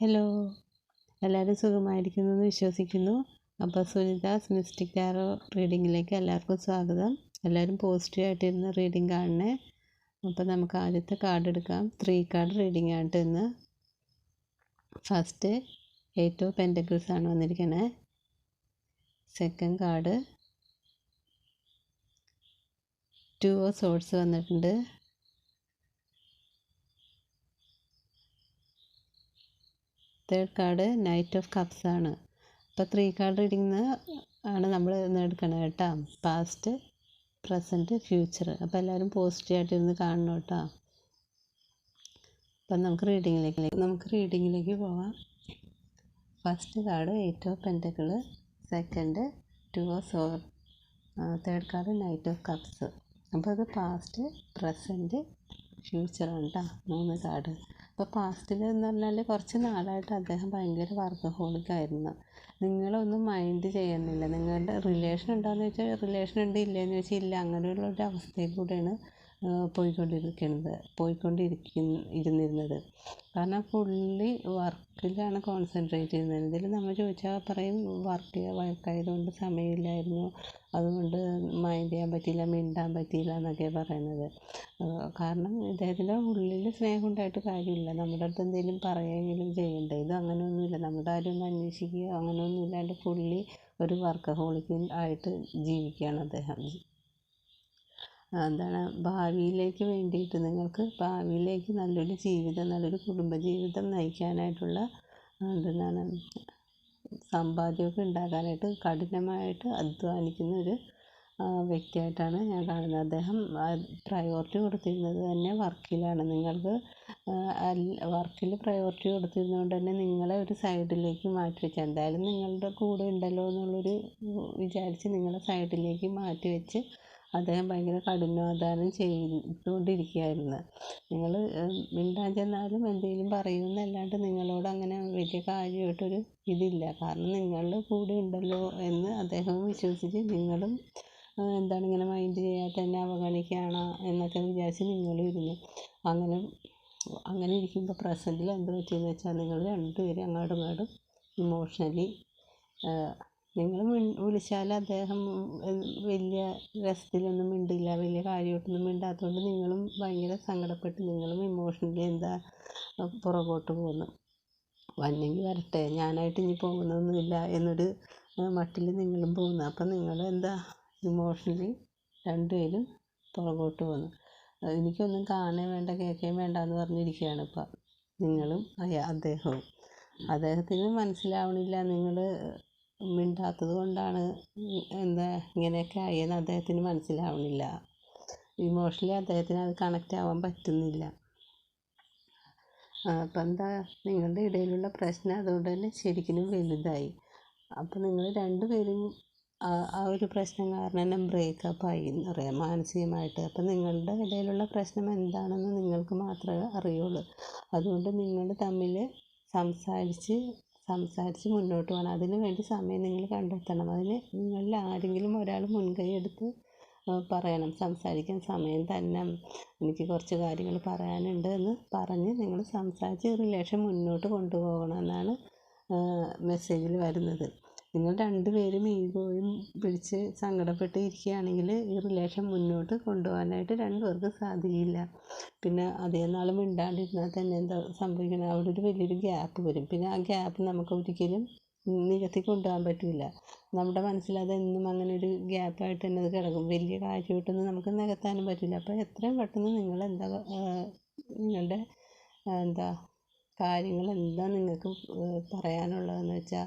Hello എല്ലാവരും സുഖമായിരിക്കുന്നു എന്ന് വിശ്വസിക്കുന്നു. അപ്പോൾ സുനിതാസ് മിസ്റ്റിക് ടാറോ റീഡിങ്ങിലേക്ക് എല്ലാവർക്കും സ്വാഗതം. എല്ലാവരും പോസിറ്റീവ് ആയിട്ടിരുന്ന് റീഡിങ് കാണണേ. അപ്പോൾ നമുക്ക് ആദ്യത്തെ കാർഡ് എടുക്കാം. ത്രീ കാർഡ് റീഡിംഗ് ആയിട്ട് ഇന്ന്. ഫസ്റ്റ് എയ്റ്റ് ഓഫ് പെന്റക്കിൾസ് ആണ് വന്നിരിക്കുന്നത് second card two of swords വന്നിട്ടുണ്ട്. Third card knight of cups ആണ്. അപ്പോൾ ത്രീ കാർഡ് റീഡിംഗ് ആണ് നമ്മൾ ഇന്ന് കേട്ടോ. പാസ്റ്റ് പ്രസന്റ് ഫ്യൂച്ചർ അപ്പോൾ എല്ലാവരും പോസിറ്റീവ് ആയിട്ടിരുന്ന് കാണണം കേട്ടോ. അപ്പം നമുക്ക് റീഡിങ്ങിലേക്ക് നമുക്ക് റീഡിങ്ങിലേക്ക് പോവാം. First card eight of pentacle second two of sword third card knight of cups അപ്പോൾ അത് പാസ്റ്റ് പ്രസന്റ് ഫ്യൂച്ചറാണ് കേട്ടോ. മൂന്ന് കാർഡ് അപ്പോൾ പാസ്റ്റിൽ എന്ന് പറഞ്ഞാൽ കുറച്ച് നാളായിട്ട് അദ്ദേഹം ഭയങ്കര വർക്കഹോളിക് ആയിരുന്നു നിങ്ങളൊന്നും മൈൻഡ് ചെയ്യുന്നില്ല. നിങ്ങളുടെ റിലേഷൻ ഉണ്ടോയെന്ന് ചോദിച്ചാൽ റിലേഷൻ ഉണ്ട് ഇല്ലയെന്ന് ചോദിച്ചാൽ ഇല്ല. അങ്ങനെയുള്ള ഒരു അവസ്ഥയിൽ കൂടെയാണ് പോയിക്കൊണ്ടിരിക്കുന്നത് പോയിക്കൊണ്ടിരിക്കുന്ന ഇരുന്നിരുന്നത്. കാരണം ഫുള്ളി വർക്കിലാണ് കോൺസെൻട്രേറ്റ് ചെയ്യുന്നത്. എന്തെങ്കിലും നമ്മൾ ചോദിച്ചാൽ പറയും വർക്ക് വർക്കായതുകൊണ്ട് സമയമില്ലായിരുന്നു. അതുകൊണ്ട് മൈൻഡ് ചെയ്യാൻ പറ്റിയില്ല മിണ്ടാൻ പറ്റിയില്ല എന്നൊക്കെയാണ് പറയുന്നത്. കാരണം ഇദ്ദേഹത്തിന്റെ ഉള്ളിൽ സ്നേഹം ഉണ്ടായിട്ട് കാര്യമില്ല. നമ്മുടെ അടുത്ത് എന്തെങ്കിലും പറയുകയെങ്കിലും ചെയ്യണ്ടേ? ഇത് അങ്ങനെയൊന്നുമില്ല. നമ്മുടെ ആരും ഒന്ന് അന്വേഷിക്കുകയോ അങ്ങനെയൊന്നും ഇല്ലാണ്ട് ഫുള്ളി ഒരു വർക്ക് വർക്കഹോളിക് ആയിട്ട് ജീവിക്കുകയാണ് അദ്ദേഹം. എന്താണ് ഭാവിയിലേക്ക് വേണ്ടിയിട്ട് നിങ്ങൾക്ക് ഭാവിയിലേക്ക് നല്ലൊരു ജീവിതം നല്ലൊരു കുടുംബജീവിതം നയിക്കാനായിട്ടുള്ള എന്താണ് സമ്പാദ്യമൊക്കെ ഉണ്ടാക്കാനായിട്ട് കഠിനമായിട്ട് അധ്വാനിക്കുന്ന ഒരു വ്യക്തിയായിട്ടാണ് ഞാൻ കാണുന്നത്. അദ്ദേഹം പ്രയോറിറ്റി കൊടുത്തിരുന്നത് തന്നെ വർക്കിലാണ്. നിങ്ങൾക്ക് വർക്കിൽ പ്രയോറിറ്റി കൊടുത്തിരുന്നതുകൊണ്ട് തന്നെ നിങ്ങളെ ഒരു സൈഡിലേക്ക് മാറ്റി വെച്ച് എന്തായാലും നിങ്ങളുടെ കൂടെ ഉണ്ടല്ലോ എന്നുള്ളൊരു വിചാരിച്ച് നിങ്ങളെ സൈഡിലേക്ക് മാറ്റി വെച്ച് അദ്ദേഹം ഭയങ്കര കഠിനാധ്വാനം ചെയ്തുകൊണ്ടിരിക്കുകയായിരുന്നു. നിങ്ങൾ മിണ്ടാൻ ചെന്നാലും എന്തെങ്കിലും പറയുമെന്നല്ലാണ്ട് നിങ്ങളോട് അങ്ങനെ വലിയ കാര്യമായിട്ടൊരു ഇതില്ല. കാരണം നിങ്ങളുടെ കൂടെ ഉണ്ടല്ലോ എന്ന് അദ്ദേഹം വിശ്വസിച്ച് നിങ്ങളും എന്താണ് ഇങ്ങനെ മൈൻഡ് ചെയ്യാതെ തന്നെ അവഗണിക്കുകയാണോ എന്നൊക്കെ വിചാരിച്ച് നിങ്ങളും ഇരുന്നു. അങ്ങനെ അങ്ങനെ ഇരിക്കുമ്പോൾ പ്രസന്റിൽ എന്ത് പറ്റിയെന്ന് വെച്ചാൽ നിങ്ങൾ രണ്ടുപേരും അങ്ങോട്ടും ഇങ്ങോട്ടും ഇമോഷണലി നിങ്ങൾ വിളിച്ചാൽ അദ്ദേഹം വലിയ രസത്തിലൊന്നും മിണ്ടില്ല വലിയ കാര്യമായിട്ടൊന്നും മിണ്ടാത്തതുകൊണ്ട് നിങ്ങളും ഭയങ്കര സങ്കടപ്പെട്ട് നിങ്ങളും ഇമോഷണലി എന്താ പുറകോട്ട് പോകുന്നു. വന്നെങ്കിൽ വരട്ടെ ഞാനായിട്ട് ഇനി പോകുന്നൊന്നുമില്ല എന്നൊരു മട്ടിൽ നിങ്ങളും പോകുന്നു. അപ്പം നിങ്ങൾ എന്താ ഇമോഷണലി രണ്ടുപേരും പുറകോട്ട് പോകുന്നു. എനിക്കൊന്നും കാണേ വേണ്ട കേൾക്കുകയും വേണ്ട എന്ന് പറഞ്ഞിരിക്കുകയാണ് ഇപ്പം. നിങ്ങളും അദ്ദേഹവും. അദ്ദേഹത്തിന് മനസ്സിലാവണില്ല നിങ്ങൾ മിണ്ടാത്തത് കൊണ്ടാണ് എന്താ ഇങ്ങനെയൊക്കെ ആയെന്ന് അദ്ദേഹത്തിന് മനസ്സിലാവണില്ല. ഇമോഷണലി അദ്ദേഹത്തിന് അത് കണക്റ്റ് ആവാൻ പറ്റുന്നില്ല. അപ്പം എന്താ നിങ്ങളുടെ ഇടയിലുള്ള പ്രശ്നം അതുകൊണ്ട് തന്നെ ശരിക്കും വലുതായി. അപ്പം നിങ്ങൾ രണ്ടുപേരും ആ ഒരു പ്രശ്നം കാരണം തന്നെ ബ്രേക്കപ്പ് ആയി എന്ന് പറയാം മാനസികമായിട്ട്. അപ്പം നിങ്ങളുടെ ഇടയിലുള്ള പ്രശ്നം എന്താണെന്ന് നിങ്ങൾക്ക് മാത്രമേ അറിയുള്ളൂ. അതുകൊണ്ട് നിങ്ങൾ തമ്മിൽ സംസാരിച്ച് സംസാരിച്ച് മുന്നോട്ട് പോകണം. അതിന് വേണ്ടി സമയം നിങ്ങൾ കണ്ടെത്തണം. അതിന് നിങ്ങളിൽ ആരെങ്കിലും ഒരാൾ മുൻകൈ എടുത്ത് പറയണം. സംസാരിക്കാൻ സമയം തന്നെ എനിക്ക് കുറച്ച് കാര്യങ്ങൾ പറയാനുണ്ട് എന്ന് പറഞ്ഞ് നിങ്ങൾ സംസാരിച്ച് റിലേഷൻ മുന്നോട്ട് കൊണ്ടുപോകണം എന്നാണ് മെസ്സേജിൽ വരുന്നത്. നിങ്ങൾ രണ്ടുപേരും ഈഗോയും പിടിച്ച് സങ്കടപ്പെട്ട് ഇരിക്കുകയാണെങ്കിൽ ഈ റിലേഷൻ മുന്നോട്ട് കൊണ്ടുപോകാനായിട്ട് രണ്ടുപേർക്കും സാധിക്കില്ല പിന്നെ അധികം നാൾ മിണ്ടാണ്ടിരുന്നാൽ തന്നെ എന്താ സംഭവിക്കുന്നത്? അവിടെ ഒരു വലിയൊരു ഗ്യാപ്പ് വരും. പിന്നെ ആ ഗ്യാപ്പ് നമുക്ക് ഒരിക്കലും നികത്തി കൊണ്ടുപോകാൻ പറ്റില്ല. നമ്മുടെ മനസ്സിൽ അതെന്നും അങ്ങനെ ഒരു ഗ്യാപ്പായിട്ട് തന്നെ അത് കിടക്കും. വലിയ കാര്യമായിട്ടൊന്നും നമുക്ക് നികത്താനും പറ്റില്ല. അപ്പോൾ എത്രയും പെട്ടെന്ന് നിങ്ങൾ എന്താ നിങ്ങളുടെ എന്താ കാര്യങ്ങൾ എന്താ നിങ്ങൾക്ക് പറയാനുള്ളതെന്ന് വെച്ചാൽ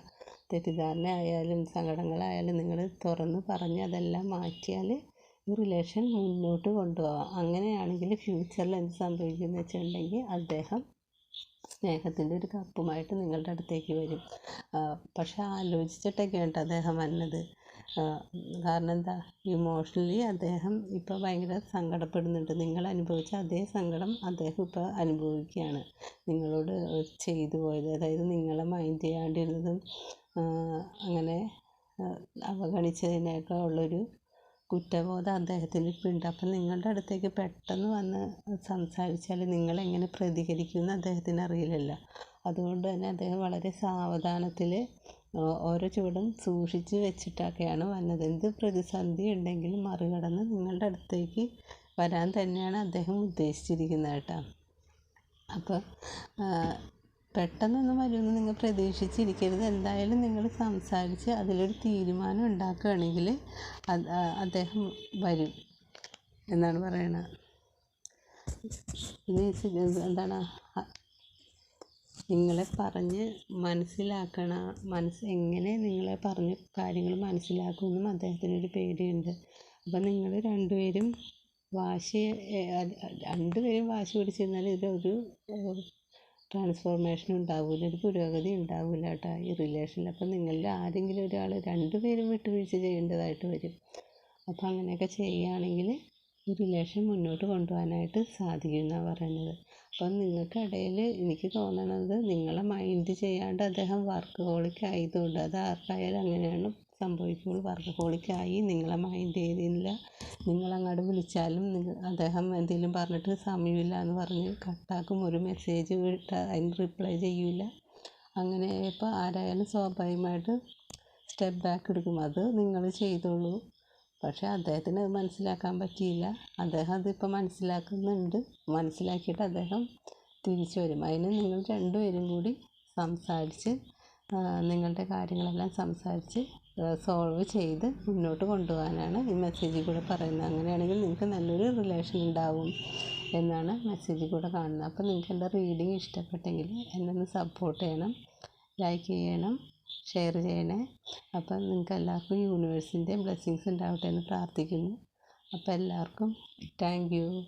തെറ്റിദ്ധാരണ ആയാലും സങ്കടങ്ങളായാലും നിങ്ങൾ തുറന്ന് പറഞ്ഞ് അതെല്ലാം മാറ്റിയാൽ ഈ റിലേഷൻ മുന്നോട്ട് കൊണ്ടുപോകാം അങ്ങനെയാണെങ്കിൽ ഫ്യൂച്ചറിൽ എന്ത് സംഭവിക്കുമെന്ന് വെച്ചിട്ടുണ്ടെങ്കിൽ അദ്ദേഹം സ്നേഹത്തിന്റെ ഒരു കപ്പുമായിട്ട് നിങ്ങളുടെ അടുത്തേക്ക് വരും. പക്ഷെ ആലോചിച്ചിട്ടൊക്കെയാണ് അദ്ദേഹം വന്നത്. കാരണം എന്താ ഇമോഷണലി അദ്ദേഹം ഇപ്പോൾ ഭയങ്കര സങ്കടപ്പെടുന്നുണ്ട്. നിങ്ങൾ അനുഭവിച്ച അതേ സങ്കടം അദ്ദേഹം ഇപ്പോൾ അനുഭവിക്കുകയാണ്. നിങ്ങളോട് ചെയ്തു പോയത് അതായത് നിങ്ങളെ മൈൻഡ് ചെയ്യാണ്ടിരുന്നതും അങ്ങനെ അവഗണിച്ചതിനൊക്കെ ഉള്ളൊരു കുറ്റബോധം അദ്ദേഹത്തിന് ഇപ്പം ഉണ്ട്. അപ്പം നിങ്ങളുടെ അടുത്തേക്ക് പെട്ടെന്ന് വന്ന് സംസാരിച്ചാൽ നിങ്ങളെങ്ങനെ പ്രതികരിക്കുമെന്ന് അദ്ദേഹത്തിന് അറിയില്ലല്ലോ. അതുകൊണ്ട് തന്നെ അദ്ദേഹം വളരെ സാവധാനത്തിൽ ഓരോ ചുവടും സൂക്ഷിച്ച് വെച്ചിട്ടൊക്കെയാണ് വന്നത്. എന്ത് പ്രതിസന്ധി ഉണ്ടെങ്കിലും മറികടന്ന് നിങ്ങളുടെ അടുത്തേക്ക് വരാൻ തന്നെയാണ് അദ്ദേഹം ഉദ്ദേശിച്ചിരിക്കുന്നത് കേട്ടോ. അപ്പോൾ പെട്ടെന്നൊന്നും വരുമെന്ന് നിങ്ങൾ പ്രതീക്ഷിച്ചിരിക്കരുത്. എന്തായാലും നിങ്ങൾ സംസാരിച്ച് അതിലൊരു തീരുമാനം ഉണ്ടാക്കുകയാണെങ്കിൽ അദ്ദേഹം വരും എന്നാണ് പറയണത്. എന്താണ് നിങ്ങളെ പറഞ്ഞ് മനസ്സിലാക്കണ മനസ്സ് എങ്ങനെ നിങ്ങളെ പറഞ്ഞ് കാര്യങ്ങൾ മനസ്സിലാക്കുമെന്നും അദ്ദേഹത്തിനൊരു പേടിയുണ്ട്. അപ്പം നിങ്ങൾ രണ്ടുപേരും വാശി രണ്ടുപേരും വാശി പിടിച്ചിരുന്നാൽ ഇതൊരു ട്രാൻസ്ഫോർമേഷൻ ഉണ്ടാവില്ല ഒരു പുരോഗതി ഉണ്ടാവില്ല കേട്ടോ ഈ റിലേഷനിൽ അപ്പം നിങ്ങളിൽ ആരെങ്കിലും ഒരാൾ രണ്ടുപേരും വിട്ടുവീഴ്ച ചെയ്യേണ്ടതായിട്ട് വരും. അപ്പം അങ്ങനെയൊക്കെ ചെയ്യുകയാണെങ്കിൽ ഈ റിലേഷൻ മുന്നോട്ട് കൊണ്ടുപോകാനായിട്ട് സാധിക്കും എന്നാണ് പറയുന്നത്. അപ്പം നിങ്ങൾക്കിടയിൽ എനിക്ക് തോന്നണത് നിങ്ങളെ മൈൻഡ് ചെയ്യാണ്ട് അദ്ദേഹം വർക്ക് ഹോളിക് ആയതുകൊണ്ട് അത് ആർക്കായാലും അങ്ങനെയാണ് സംഭവിക്കുള്ളൂ. വർക്ക് ആയി നിങ്ങളെ മൈൻഡ് ചെയ്തില്ല. നിങ്ങളങ്ങോട്ട് വിളിച്ചാലും നിങ്ങൾ അദ്ദേഹം എന്തെങ്കിലും പറഞ്ഞിട്ട് സമയമില്ല എന്ന് പറഞ്ഞ് കട്ടാക്കും. ഒരു മെസ്സേജ് വിട്ടാൽ അതിന് റിപ്ലൈ ചെയ്യൂല. അങ്ങനെ ഇപ്പോൾ ആരായാലും സ്വാഭാവികമായിട്ട് സ്റ്റെപ്പ് ബാക്ക് എടുക്കും. അത് നിങ്ങൾ ചെയ്തോളൂ. പക്ഷേ അദ്ദേഹത്തിന് അത് മനസ്സിലാക്കാൻ പറ്റിയില്ല. അദ്ദേഹം അതിപ്പോൾ മനസ്സിലാക്കുന്നുണ്ട്. മനസ്സിലാക്കിയിട്ട് അദ്ദേഹം തിരിച്ചു വരും. അതിന് നിങ്ങൾ രണ്ടുപേരും കൂടി സംസാരിച്ച് നിങ്ങളുടെ കാര്യങ്ങളെല്ലാം സംസാരിച്ച് സോൾവ് ചെയ്ത് മുന്നോട്ട് കൊണ്ടുപോകാനാണ് ഈ മെസ്സേജിൽ കൂടെ പറയുന്നത്. അങ്ങനെയാണെങ്കിൽ നിങ്ങൾക്ക് നല്ലൊരു റിലേഷൻ ഉണ്ടാവും എന്നാണ് മെസ്സേജിൽ കൂടെ കാണുന്നത്. അപ്പോൾ നിങ്ങൾക്ക് എന്റെ റീഡിങ് ഇഷ്ടപ്പെട്ടെങ്കിൽ എന്നെ ഒന്ന് സപ്പോർട്ട് ചെയ്യണം ലൈക്ക് ചെയ്യണം. ഷെയർ ചെയ്യണേ. അപ്പം നിങ്ങൾക്ക് എല്ലാവർക്കും യൂണിവേഴ്സിന്റെ ബ്ലെസ്സിങ്സ് ഉണ്ടാവട്ടെ എന്ന് പ്രാർത്ഥിക്കുന്നു. അപ്പോൾ എല്ലാവർക്കും താങ്ക് യു.